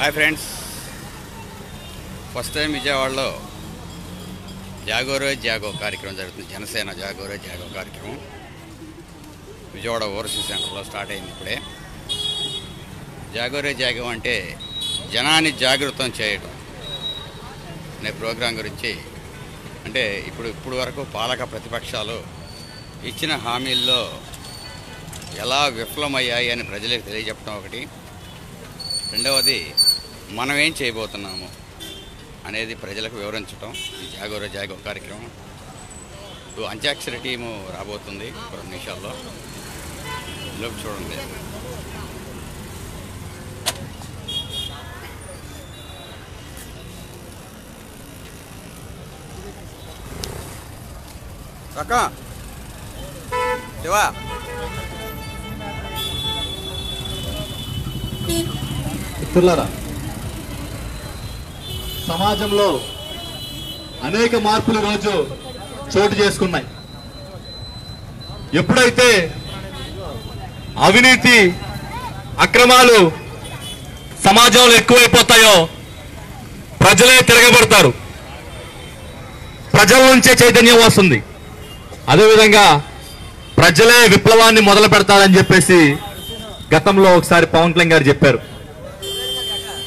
Hi friends. First time విజయవాడలో జాగోరే జాగో కార్యక్రమం జరుగుతుంది. జనసేన జాగోరే జాగో కార్యక్రమం. విజయవాడ ఓవర్సీస్ సెంటర్లో స్టార్ట్ అయింది ఇప్పుడే. జాగోరే జాగో అంటే జనాన్ని జాగృతం చేయడం అనే ప్రోగ్రాం గురించి అంటే ఇప్పుడు ఇప్పుడు వరకు పాలక ప్రతిపక్షాలు ఇచ్చిన హామీల్లో ఎలా విఫలమయ్యాయి అని ప్రజలకు తెలియజెప్పడం ఒకటి. రెండవది మనం ఏం చేయబోతున్నాము అనేది ప్రజలకు వివరించడం ఈ జాగోర జాగో కార్యక్రమం. ఇప్పుడు అంత్యాక్షరి టీము రాబోతుంది కొన్ని నిమిషాల్లో. లోపు చూడండి. అక్క శివా. మిత్రులారా సమాజంలో అనేక మార్పులు రోజు చోటు చేసుకున్నాయి. ఎప్పుడైతే అవినీతి అక్రమాలు సమాజంలో ఎక్కువైపోతాయో ప్రజలే తిరగబడతారు. ప్రజల నుంచే చైతన్యం వస్తుంది. అదేవిధంగా ప్రజలే విప్లవాన్ని మొదలు పెడతారని చెప్పేసి గతంలో ఒకసారి పవన్ కళ్యాణ్ గారు చెప్పారు.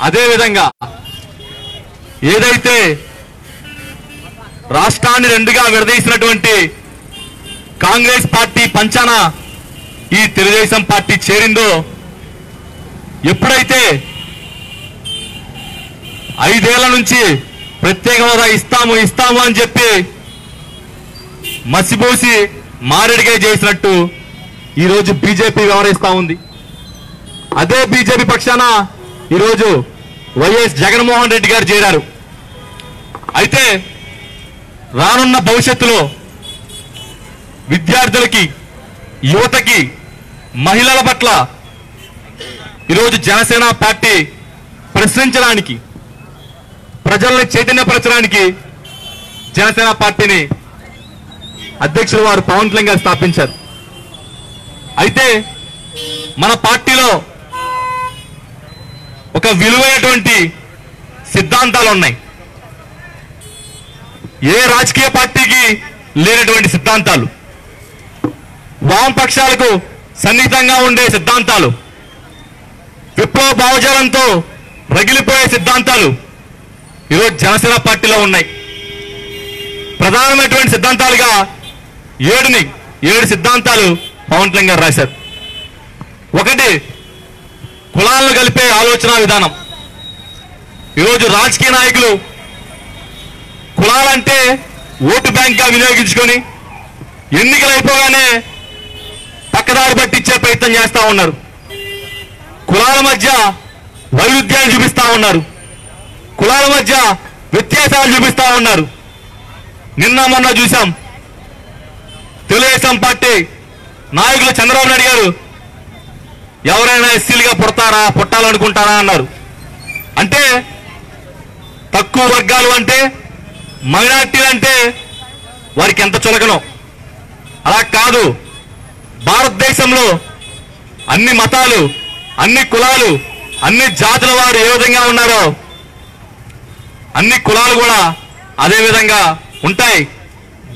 అదేవిధంగా ఏదైతే రాష్ట్రాన్ని రెండుగా విడదీసినటువంటి కాంగ్రెస్ పార్టీ పంచాన ఈ తెలుగుదేశం పార్టీ చేరిందో ఎప్పుడైతే ఐదేళ్ళ నుంచి ప్రత్యేక హోదా ఇస్తాము ఇస్తాము అని చెప్పి మసిపోసి మారేడుగా చేసినట్టు ఈరోజు బీజేపీ వ్యవహరిస్తూ ఉంది. అదే బీజేపీ పక్షాన ఈరోజు వైఎస్ జగన్మోహన్ రెడ్డి గారు చేరారు. అయితే రానున్న భవిష్యత్తులో విద్యార్థులకి యువతకి మహిళల పట్ల ఈరోజు జనసేన పార్టీ ప్రశ్నించడానికి ప్రజల్ని చైతన్యపరచడానికి జనసేన పార్టీని అధ్యక్షులు వారు పవన్ కళ్యాణ్ గారు స్థాపించారు. అయితే మన పార్టీలో ఒక విలువైనటువంటి సిద్ధాంతాలు ఉన్నాయి. ఏ రాజకీయ పార్టీకి లేనటువంటి సిద్ధాంతాలు? వామపక్షాలకు సన్నిహితంగా ఉండే సిద్ధాంతాలు? విప్లవ భావజాలంతో రగిలిపోయే సిద్ధాంతాలు ఈరోజు జనసేన పార్టీలో ఉన్నాయి. ప్రధానమైనటువంటి సిద్ధాంతాలుగా ఏడుని ఏడు సిద్ధాంతాలు పవన్ కళ్యాణ్ గారు రాశారు. ఒకటి కులాలను కలిపే ఆలోచన విధానం. ఈరోజు రాజకీయ నాయకులు కులాలంటే ఓటు బ్యాంక్గా వినియోగించుకొని ఎన్నికలు అయిపోగానే పక్కదారి పట్టించే ప్రయత్నం చేస్తా ఉన్నారు. కులాల మధ్య వైరుధ్యాలు చూపిస్తా ఉన్నారు. కులాల మధ్య వ్యత్యాసాలు చూపిస్తా ఉన్నారు. నిన్న మొన్న చూసాం తెలుగుదేశం పార్టీ నాయకులు చంద్రబాబు నాయుడు గారు ఎవరైనా ఎస్సీలుగా పుడతారా పుట్టాలనుకుంటారా అన్నారు. అంటే తక్కువ వర్గాలు అంటే మైనార్టీలు అంటే వారికి ఎంత చులకనో. అలా కాదు. భారతదేశంలో అన్ని మతాలు అన్ని కులాలు అన్ని జాతుల వారు ఏ విధంగా ఉన్నారో అన్ని కులాలు కూడా అదే విధంగా ఉంటాయి.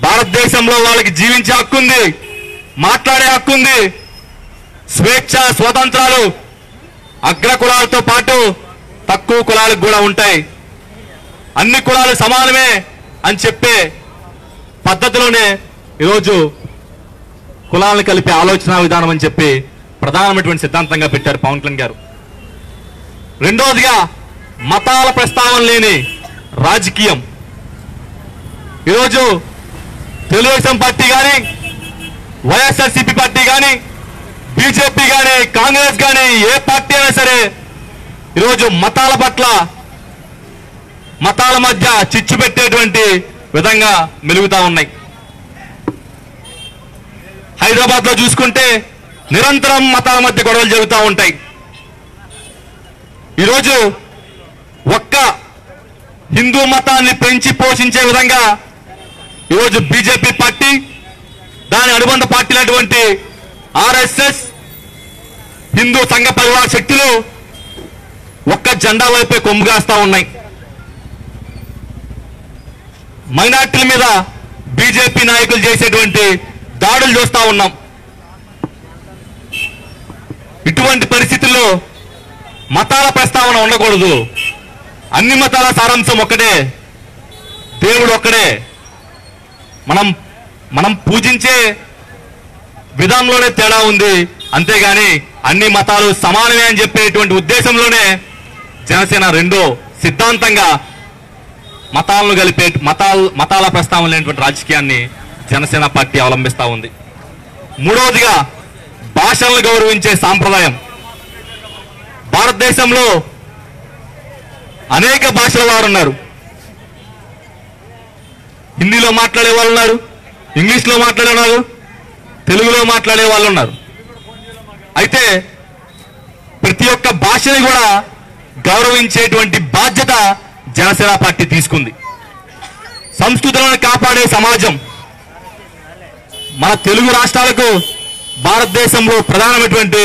భారతదేశంలో వాళ్ళకి జీవించే హక్కు ఉంది మాట్లాడే హక్కు ఉంది స్వేచ్ఛ స్వాతంత్రాలు అగ్ర కులాలతో పాటు తక్కువ కులాలకు కూడా ఉంటాయి. అన్ని కులాలు సమానమే అని చెప్పే పద్ధతిలోనే ఈరోజు కులాలను కలిపే ఆలోచన విధానం అని చెప్పి ప్రధానమైనటువంటి సిద్ధాంతంగా పెట్టారు పవన్ కళ్యాణ్ గారు. రెండవదిగా మతాల ప్రస్తావన లేని రాజకీయం. ఈరోజు తెలుగుదేశం పార్టీ కానీ వైఎస్ఆర్సీపీ పార్టీ కానీ బీజేపీ కానీ కాంగ్రెస్ కానీ ఏ పార్టీ అయినా సరే ఈరోజు మతాల పట్ల మతాల మధ్య చిచ్చు పెట్టేటువంటి విధంగా మెలుగుతా ఉన్నాయి. హైదరాబాద్లో చూసుకుంటే నిరంతరం మతాల మధ్య గొడవలు జరుగుతూ ఉంటాయి. ఈరోజు ఒక్క హిందూ మతాన్ని పెంచి పోషించే విధంగా ఈరోజు బీజేపీ పార్టీ దాని అనుబంధ పార్టీలైనటువంటి ఆర్ఎస్ఎస్ హిందూ సంఘ పరివార శక్తులు ఒక్క జెండా వైపే కొమ్ముగాస్తా ఉన్నాయి. మైనార్టీల మీద బీజేపీ నాయకులు చేసేటువంటి దాడులు చూస్తా ఉన్నాం. ఇటువంటి పరిస్థితుల్లో మతాల ప్రస్తావన ఉండకూడదు. అన్ని మతాల సారాంశం ఒక్కటే. దేవుడు ఒక్కడే. మనం మనం పూజించే విధానంలోనే తేడా ఉంది. అంతేగాని అన్ని మతాలు సమానమే అని చెప్పేటువంటి ఉద్దేశంలోనే జనసేన రెండో సిద్ధాంతంగా మతాలను కలిపే మతాల మతాల ప్రస్తావన లేనటువంటి రాజకీయాన్ని జనసేన పార్టీ అవలంబిస్తా ఉంది. మూడవదిగా భాషలను గౌరవించే సాంప్రదాయం. భారతదేశంలో అనేక భాషల వారు ఉన్నారు హిందీలో మాట్లాడే వాళ్ళు ఉన్నారు ఇంగ్లీష్లో మాట్లాడే వాళ్ళు తెలుగులో మాట్లాడే వాళ్ళు ఉన్నారు. అయితే ప్రతి ఒక్క భాషని కూడా గౌరవించేటువంటి బాధ్యత జనసేన పార్టీ తీసుకుంది. సంస్కృతులను కాపాడే సమాజం మన తెలుగు రాష్ట్రాలకు భారతదేశంలో ప్రధానమైనటువంటి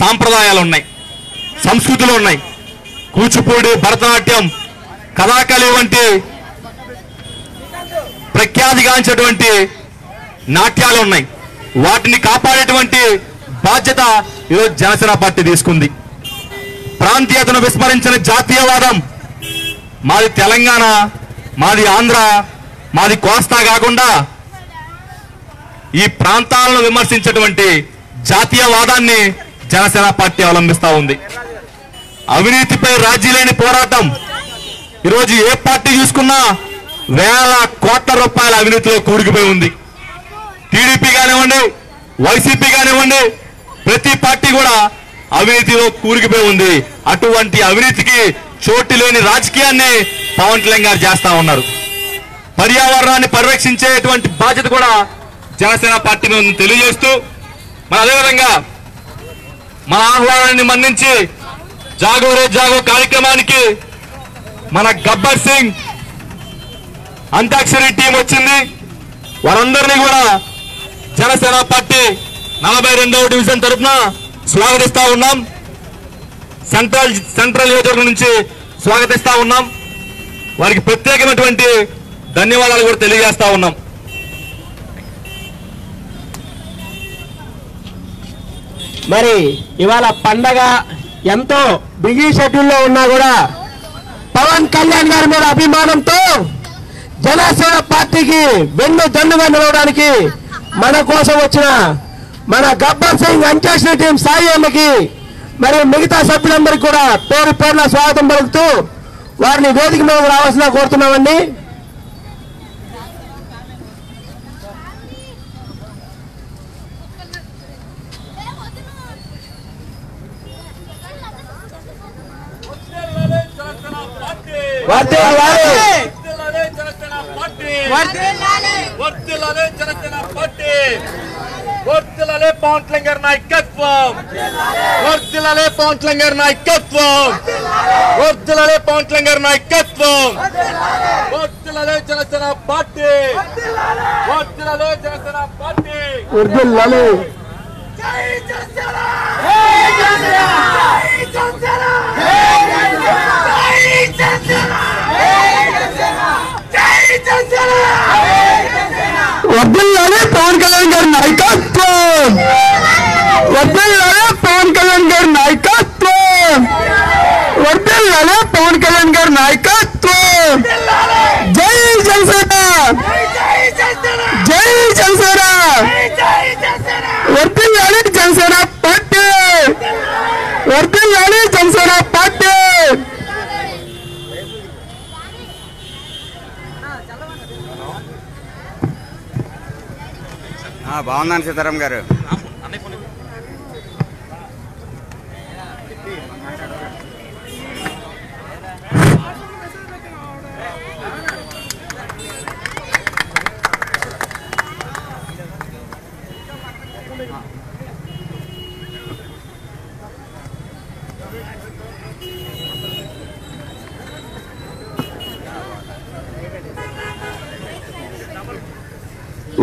సాంప్రదాయాలు ఉన్నాయి. సంస్కృతులు ఉన్నాయి. కూచిపూడి భరతనాట్యం కథాకళి వంటి ప్రఖ్యాతిగాంచినటువంటి నాట్యాలు ఉన్నాయి. వాటిని కాపాడేటువంటి బాధ్యత ఈరోజు జనసేన పార్టీ తీసుకుంది. ప్రాంతీయతను విస్మరించిన జాతీయవాదం. మాది తెలంగాణ మాది ఆంధ్ర మాది కోస్తా కాకుండా ఈ ప్రాంతాలను విమర్శించేటువంటి జాతీయవాదాన్ని జనసేన పార్టీ అవలంబిస్తా ఉంది. అవినీతిపై రాజీ లేని పోరాటం. ఈరోజు ఏ పార్టీ చూసుకున్నా వేల కోట్ల రూపాయల అవినీతిలో కూరుకుపోయి ఉంది. టీడీపీ కానివ్వండి వైసీపీ కానివ్వండి ప్రతి పార్టీ కూడా అవినీతిలో కూరుకుపోయి ఉంది. అటువంటి అవినీతికి చోటు లేని రాజకీయాన్ని పవన్ కళ్యాణ్ గారు చేస్తా ఉన్నారు. పర్యావరణాన్ని పరిరక్షించేటువంటి బాధ్యత కూడా జనసేన పార్టీ మీద ఉందని తెలియజేస్తూ మన అదేవిధంగా మన ఆహ్వానాన్ని మన్నించి జాగో రే జాగో కార్యక్రమానికి మన గబ్బర్ సింగ్ అంతాక్షరి టీం వచ్చింది. వారందరినీ కూడా జనసేన పార్టీ నలభై రెండవ డివిజన్ తరఫున స్వాగతిస్తా ఉన్నాం. సెంట్రల్ సెంట్రల్ నియోజకవర్గం నుంచి స్వాగతిస్తా ఉన్నాం. వారికి ప్రత్యేకమైనటువంటి ధన్యవాదాలు కూడా తెలియజేస్తా ఉన్నాం. మరి ఇవాళ పండగ ఎంతో బిజీ షెడ్యూల్లో ఉన్నా కూడా పవన్ కళ్యాణ్ గారి మీద అభిమానంతో జనసేన పార్టీకి వెన్ను దన్నుగా నిలవడానికి మన కోసం వచ్చిన మన గబ్బర్ సింగ్ అంచేసిన టీం సాయి అమ్మకి మరి మిగతా సభ్యులందరికీ కూడా పేరు పేరున స్వాగతం పలుకుతూ వారిని వేదిక మీద రావాల్సిన కోరుతున్నామండి వర్ధిల్లాలి. వర్తిల్లాలే జనసేన పార్టీ వర్తిల్లాలే పవన్ కళ్యాణ్ గారి నాయకత్వం వర్తిల్లాలే పవన్ కళ్యాణ్ గారి నాయకత్వం వర్తిల్లాలే పవన్ కళ్యాణ్ గారి నాయకత్వం వర్తిల్లాలే జనసేన పార్టీ వర్తిల్లాలే జనసేన పార్టీ వర్ధిల్లాలి. వర్ధిల్లాలి పవన్ కళ్యాణ్ గారి నాయకత్వం వర్ధిల్లాలి పవన్ కళ్యాణ్ గారి నాయకత్వం వర్ధిల్లాలి పవన్ కళ్యాణ్ గారి నాయకత్వం జై జనసేన జై జనసేన వర్ధిల్లాలి జనసేన పార్టీ వర్ధిల్లాలి జనసేన పార్టీ ఆ, బాగున్నాను సీతారాం గారు.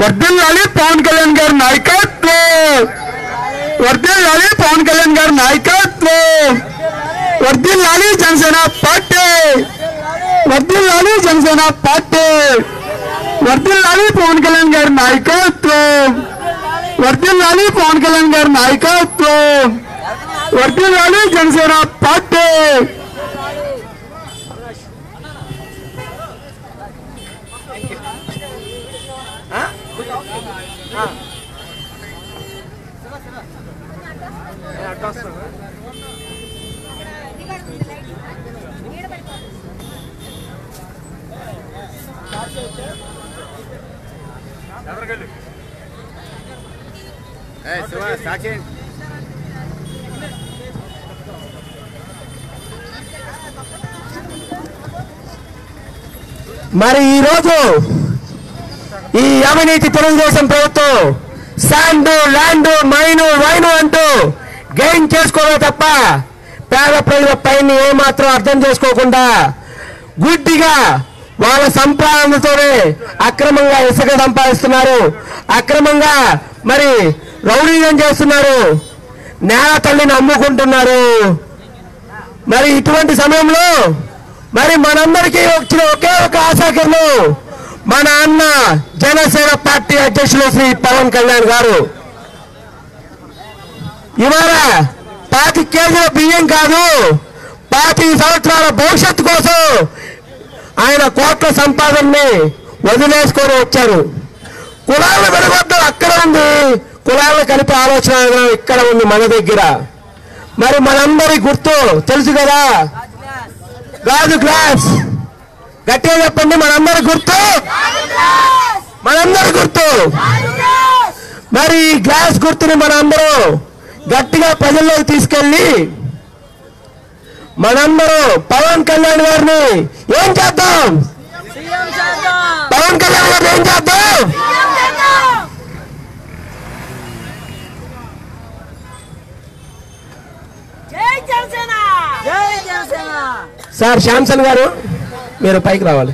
వర్ధిల్లాలి పవన్ కళ్యాణ్ గారి నాయకత్వం. వర్ధిల్లాలి పవన్ కళ్యాణ్ గారి నాయకత్వం. వర్ధిల్లాలి జనసేన పార్టీ. వర్ధిల్లాలి జనసేన పార్టీ. వర్ధిల్లాలి పవన్ కళ్యాణ్ గారి నాయకత్వం. వర్ధిల్లాలి పవన్ కళ్యాణ్ గారి నాయకత్వం. వర్ధిల్లాలి జనసేన పార్టీ. మరి ఈరోజు ఈ అవినీతి తెలుగుదేశం ప్రభుత్వం శాండ్ ల్యాండ్ మైను వైను అంటూ గెయిన్ చేసుకోవడం తప్ప పేద ప్రజల పైన ఏమాత్రం అర్థం చేసుకోకుండా గుడ్డిగా వాళ్ళ సంపాదనతోనే అక్రమంగా ఇసుక సంపాదిస్తున్నారు. అక్రమంగా మరి రౌడీజం చేస్తున్నారు. నేల తల్లిని అమ్ముకుంటున్నారు మరి ఇటువంటి సమయంలో మరి మనందరికీ వచ్చిన ఒకే ఒక ఆశాకరణం మన అన్న జనసేన పార్టీ అధ్యక్షులు శ్రీ పవన్ కళ్యాణ్ గారు. ఇవాళ పాతి కేజీల బియ్యం కాదు పాతి సంవత్సరాల భవిష్యత్తు కోసం ఆయన కోట్ల సంపాదనని వదిలేసుకొని వచ్చారు. కులాలను విడగొట్టడం అక్కడ ఉంది కులాలను కలిపే ఆలోచన ఇక్కడ ఉంది మన దగ్గర? మరి మనందరి గుర్తు తెలుసు కదా? గాజు గ్లాస్. గట్టిగా చెప్పండి మనందరి గుర్తు? మనందరి గుర్తు. మరి ఈ గ్లాస్ గుర్తుని మనందరూ గట్టిగా ప్రజల్లోకి తీసుకెళ్ళి మనందరూ పవన్ కళ్యాణ్ గారిని ఏం చేద్దాం? పవన్ కళ్యాణ్ గారిని ఏం చేద్దాం? జై జనసేన! జై జనసేన! సార్ శ్యామ్సన్ గారు మీరు పైకి రావాలి.